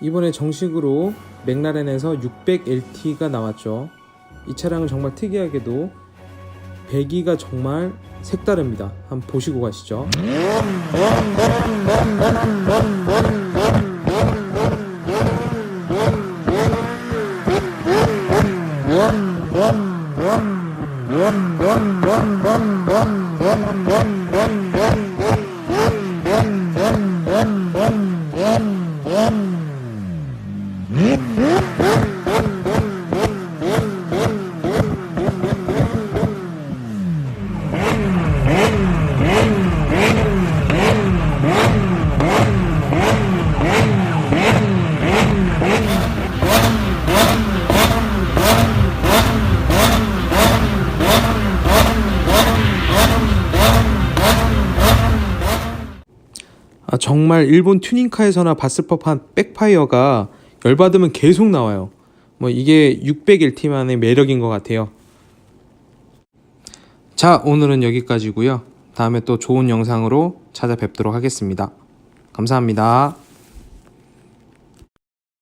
이번에 정식으로 맥라렌에서 600LT가 나왔죠. 이 차량은 정말 특이하게도 배기가 정말 색다릅니다. 한번 보시고 가시죠. 아, 정말 일본 튜닝카에서나 봤을 법한 백파이어가 열받으면 계속 나와요. 뭐 이게 600LT만의 매력인 것 같아요. 자, 오늘은 여기까지고요. 다음에 또 좋은 영상으로 찾아뵙도록 하겠습니다. 감사합니다.